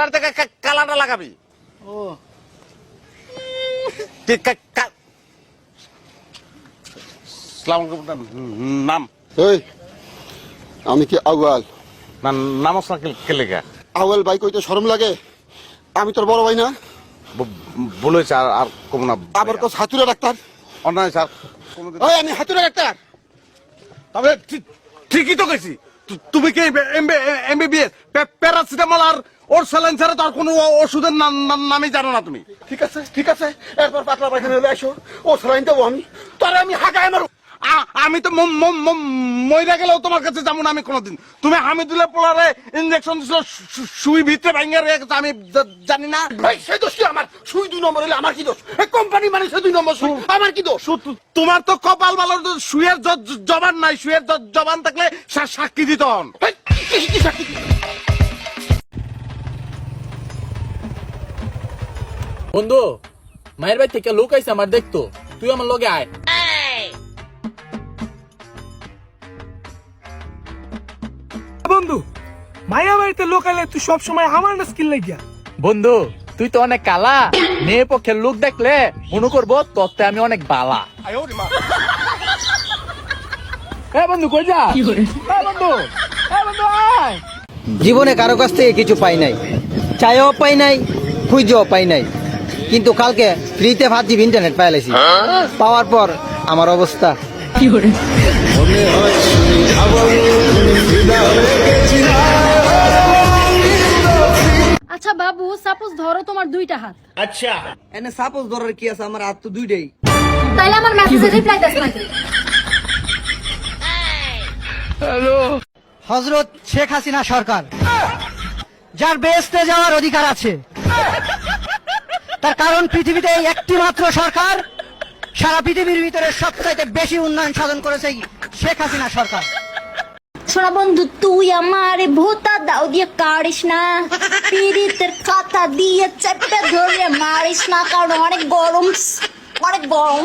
লালটার থেকে কা- কালারটা লাগাবি। ও। কা- কা- নাম? এই আমি কি আউয়াল? না নামস না কে- কে লেখা? আউয়াল ভাই কইতে শরম লাগে? আমি তোর বড় ভাই না? বলেছে আর আর কম না। আবার কস হাতুরা ডাক্তার। অন্যায় স্যার ওই আমি হাতুরা ডাক্তার। তবে ঠিক- ঠিকই তো গেছি তুমি কি এমবিবিএস? প্যারাসিটামল আর ওর স্যালাইন ছাড়া তো কোনো ওষুধের নাম- নাম- নামই জানো না তুমি। ঠিক আছে ঠিক আছে। একবার পাতলা পায়খানা হলে আসো ও স্যালাইন দেবো আমি। তাহলে আমি হাগায় মারো আমি তো ম- ম- ম- মইরা গেলেও তোমার কাছে যাব না আমি কোনোদিন। তুমি হামিদুল্লাহ পোলারে ইঞ্জেকশন দিছিল সুই ভিতরে ভাঙ্গা রয়ে গেছে আমি জানি না। ভাই সেই দোষ কি আমার? সুই দুই নম্বর হলে আমার কি দোষ? কোম্পানি মানে সে দুই নম্বর সুই আমার কি দোষ? তোমার তো কপাল ভালো সুয়ের জবান নাই সুয়ের জবান থাকলে সা- সাক্ষী দিত হন। সাক্ষী? বন্ধু মায়ের বাড়ি থেকে লোক আইছে আমার দেখতো তুই আমার লগে আয়। বন্ধু মায়া বাড়িতে লোক এলে তুই সবসময় আমার না স্কিল লাগিয়া। বন্ধু তুই তো অনেক কালা। মেয়ে পক্ষের লোক দেখলে মনে করব তত্ত্বে আমি অনেক বালা। এ বন্ধু কই যা? বন্ধু এ বন্ধু আয়। জীবনে কারও কাছ থেকে কিছু পাই নাই। চাইও পাই নাই খুঁজেও পাই নাই। কিন্তু কালকে ফ্রিতে ভাত দিব ইন্টারনেট পাইলাইছি পাওয়ার পর আমার অবস্থা। আচ্ছা বাবু সাপোজ ধরো তোমার দুইটা হাত। আচ্ছা। এনে সাপোজ ধরার কি আছে? আমার হাত তো দুইটাই। তাইলে আমার মেসেজে রিপ্লাই দাস না হজরত শেখ হাসিনা সরকার যার বেহেস্তে যাওয়ার অধিকার আছে তার কারণ পৃথিবীতে একটি মাত্র সরকার সারা পৃথিবীর ভিতরে সবচাইতে বেশি উন্নয়ন সাধন করেছে শেখ হাসিনা সরকার। শোনা বন্ধু তুই আমার ভূতা দাও দিয়ে কাড়িস না। পিড়িতের কথা দিয়ে চেপে ধরে মারিস না কারণ অনেক গরম অনেক গরম।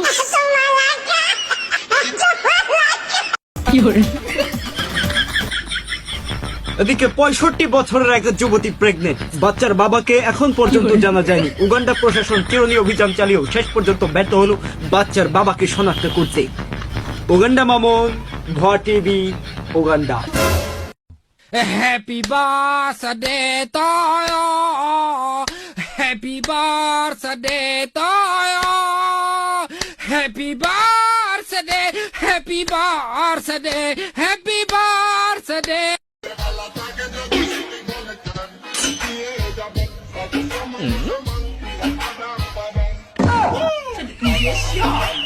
এদিকে পঁয়ষট্টি বছরের এক যুবতী প্রেগনেন্ট বাচ্চার বাবাকে এখন পর্যন্ত জানা যায়নি। উগান্ডা প্রশাসন চিরনি অভিযান চালিয়েও শেষ পর্যন্ত ব্যর্থ হলো বাচ্চার বাবাকে শনাক্ত করতে। উগান্ডা মামন ভয় TV Uganda. Happy birthday to you. Happy birthday to you. Happy birthday. Happy birthday. Happy birthday. Mm-hmm.